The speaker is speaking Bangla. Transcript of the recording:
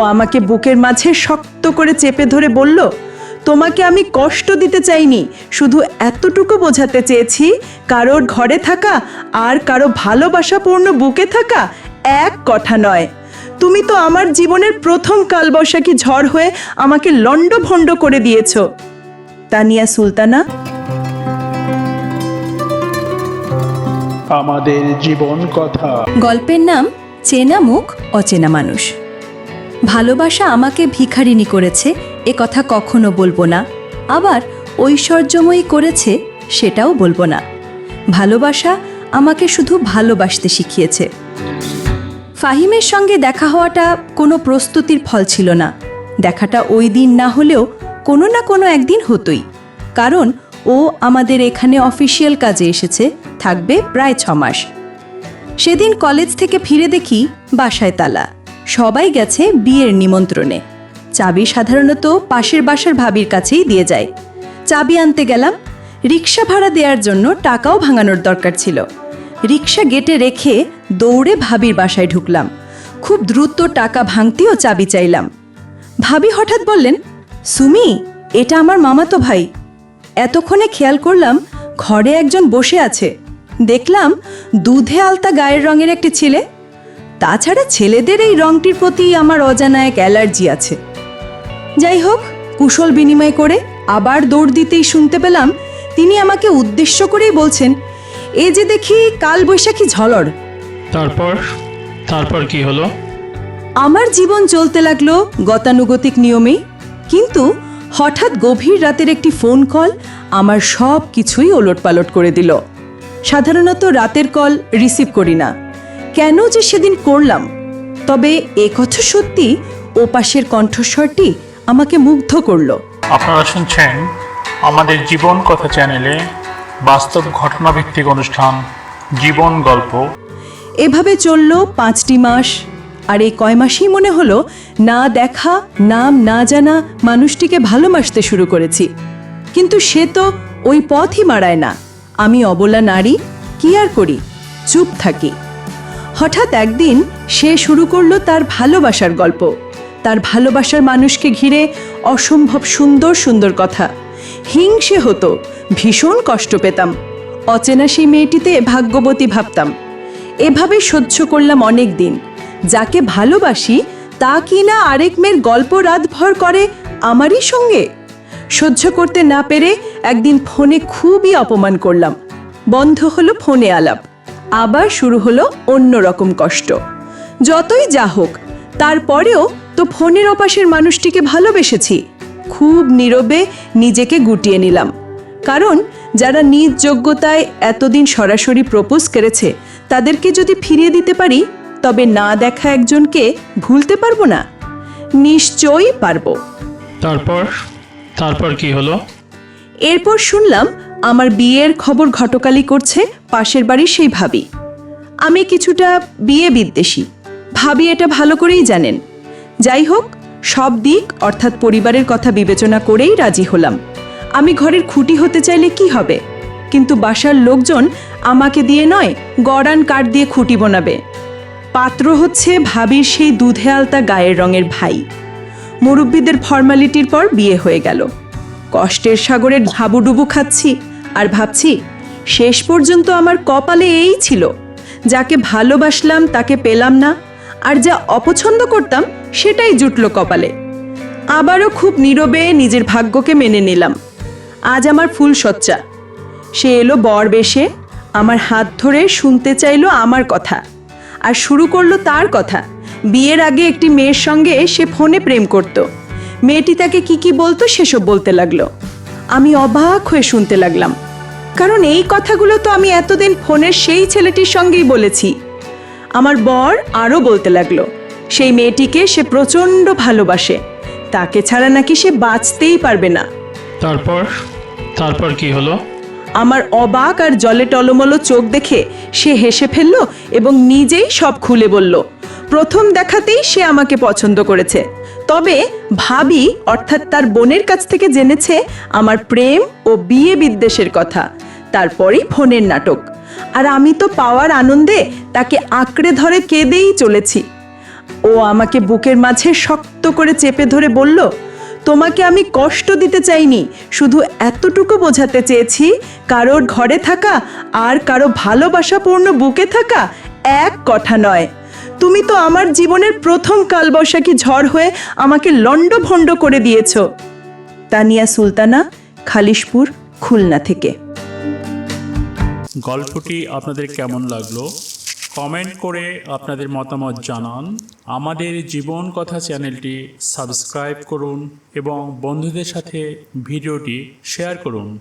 আমাকে বুকের মাঝে শক্ত করে চেপে ধরে বলল তোমাকে আমি কষ্ট দিতে চাইনি শুধু এতটুকু বোঝাতে চেয়েছি কারোর ঘরে থাকা আর কারও ভালোবাসাপূর্ণ বুকে থাকা এক কথা নয়। তুমি তো আমার জীবনের প্রথম কালবৈশাখী ঝড় হয়ে আমাকে লণ্ডভণ্ড করে দিয়েছ। তানিয়া সুলতানা। আমাদের জীবন কথা। গল্পের নাম চেনা মুখ অচেনা মানুষ। ভালোবাসা আমাকে ভিখারিনী করেছে, এ কথা কখনো বলব না। আবার ঐশ্বর্যময়ী করেছে, সেটাও বলব না। ভালোবাসা আমাকে শুধু ভালোবাসতে শিখিয়েছে। ফাহিমের সঙ্গে দেখা হওয়াটা কোনো প্রস্তুতির ফল ছিল না। দেখাটা ওই দিন না হলেও কোনো না কোনো একদিন হতোই। কারণ ও আমাদের এখানে অফিসিয়াল কাজে এসেছে, থাকবে প্রায় ছমাস। সেদিন কলেজ থেকে ফিরে দেখি বাসায় তালা। সবাই গেছে বিয়ের নিমন্ত্রণে। চাবি সাধারণত পাশের বাসার ভাবির কাছেই দিয়ে যায়। চাবি আনতে গেলাম রিক্সা ভাড়া দেওয়ার জন্য টাকাও ভাঙানোর দরকার ছিল। রিক্সা গেটে রেখে দৌড়ে ভাবির বাসায় ঢুকলাম। খুব দ্রুত টাকা ভাঙতেও চাবি চাইলাম। ভাবি হঠাৎ বললেন, সুমি, এটা আমার মামাতো ভাই। এতক্ষণে খেয়াল করলাম ঘরে একজন বসে আছে। দেখলাম দুধে আলতা গায়ের রঙের একটি ছেলে তাছাড়া ছেলেদের এই রংটির প্রতি আমার অজানা এক অ্যালার্জি আছে। যাই হোক কুশল বিনিময় করে আবার দৌড় দিতেই শুনতে পেলাম তিনি আমাকে উদ্দেশ্য করেই বলছেন এ যে দেখি কাল বৈশাখী ঝলড় তারপর? তারপর কি হলো? আমার জীবন চলতে লাগল গতানুগতিক নিয়মেই কিন্তু হঠাৎ গভীর রাতের একটি ফোন কল আমার সব কিছুই ওলটপালট করে দিল। সাধারণত রাতের কল রিসিভ করি না। কেন যে সেদিন করলাম? তবে এ কথা সত্যি ও পাশের কণ্ঠস্বরটি আমাকে মুগ্ধ করল। আপনারা শুনছেন আমাদের জীবন কথা চ্যানেলে বাস্তব ঘটনাভিত্তিক অনুষ্ঠান জীবন গল্প। এভাবে চলল পাঁচটি মাস আর এই কয় মাসেই মনে হলো না দেখা নাম না জানা মানুষটিকে ভালোবাসতে শুরু করেছি। কিন্তু সে তো ওই পথই মারায় না। আমি অবলা নারী কি আর করি? চুপ থাকি। হঠাৎ একদিন সে শুরু করল তার ভালোবাসার গল্প। তার ভালোবাসার মানুষকে ঘিরে অসম্ভব সুন্দর সুন্দর কথা। হিংসে হতো, ভীষণ কষ্ট পেতাম। অচেনা সেই মেয়েটিতে ভাগ্যবতী ভাবতাম। এভাবে সহ্য করলাম অনেক দিন। যাকে ভালোবাসি, তা কি না আরেক মেয়ের গল্প রাতভর করে আমারই সঙ্গে? সহ্য করতে না পেরে একদিন ফোনে খুবই অপমান করলাম। বন্ধ হলো ফোনে আলাপ। আবার শুরু হলো অন্য রকম কষ্ট। যতই যা হোক তারপরেও তো ফোনের অপাশের মানুষটিকে ভালোবেসেছি। খুব নীরবে নিজেকে গুটিয়ে নিলাম। কারণ যারা নিজ যোগ্যতায় এতদিন সরাসরি প্রপোজ করেছে তাদেরকে যদি ফিরিয়ে দিতে পারি তবে না দেখা একজনকে ভুলতে পারব না? নিশ্চয়ই পারব। তারপর? তারপর কি হলো? এরপর শুনলাম আমার বিয়ের খবর ঘটকালি করছে পাশের বাড়ির সেই ভাবি। আমি কিছুটা বিয়ে বিদ্বেষী। ভাবি এটা ভালো করেই জানেন। যাই হোক, সব দিক অর্থাৎ পরিবারের কথা বিবেচনা করেই রাজি হলাম। আমি ঘরের খুঁটি হতে চাইলে কি হবে? কিন্তু বাসার লোকজন আমাকে দিয়ে নয়, গড়ান কাঠ দিয়ে খুঁটি বানাবে। পাত্র হচ্ছে ভাবির সেই দুধে আলতা গায়ের রঙের ভাই। মুরব্বীদের ফর্মালিটির পর বিয়ে হয়ে গেল। কষ্টের সাগরে হাবুডুবু খাচ্ছি আর ভাবছি, শেষ পর্যন্ত আমার কপালে এই ছিল। যাকে ভালোবাসলাম তাকে পেলাম না, আর যা অপছন্দ করতাম সেটাই জুটল কপালে। আবারও খুব নীরবে নিজের ভাগ্যকে মেনে নিলাম। আজ আমার ফুল সচ্চা সে এলো বর বেশে, আমার হাত ধরে শুনতে চাইলো আমার কথা। আর শুরু করল তার কথা। বিয়ের আগে একটি মেয়ের সঙ্গে সে ফোনে প্রেম করত। মেয়েটি তাকে কি কি বলতো সেসব বলতে লাগল। আমি অবাক হয়ে শুনতে লাগলাম। কারণ এই কথাগুলো তো আমি এতদিন ফোনের সেই ছেলেটির সঙ্গেই বলেছি। আমার বর আরও বলতে লাগল সেই মেয়েটিকে সে প্রচণ্ড ভালোবাসে। তাকে ছাড়া নাকি সে বাঁচতেই পারবে না। তারপর? তারপর কি হলো? আমার অবাক আর জলে টলমলো চোখ দেখে সে হেসে ফেলল এবং নিজেই সব খুলে বলল প্রথম দেখাতেই সে আমাকে পছন্দ করেছে। তবে ভাবি, অর্থাৎ তার বোনের কাছ থেকে জেনেছে আমার প্রেম ও বিয়ে বিদ্বেষের কথা। তারপরেই ফোনের নাটক। আর আমি তো পাওয়ার আনন্দে তাকে আঁকড়ে ধরে কেঁদেই চলেছি। ও আমাকে বুকের মাঝে শক্ত করে চেপে ধরে বলল, তোমাকে আমি কষ্ট দিতে চাইনি, শুধু এতটুকু বোঝাতে চেয়েছি, কারোর ঘরে থাকা আর কারও ভালোবাসাপূর্ণ বুকে থাকা এক কথা নয়। তুমি তো আমার জীবনের প্রথম কালবৈশাখী ঝড় হয়ে আমাকে লণ্ডভণ্ড করে দিয়েছ। তানিয়া সুলতানা, খালিশপুর, খুলনা থেকে। গল্পটি আপনাদের কেমন লাগল? কমেন্ট করে আপনাদের মতামত জানান। আমাদের জীবন কথা চ্যানেলটি সাবস্ক্রাইব করুন এবং বন্ধুদের সাথে ভিডিওটি শেয়ার করুন।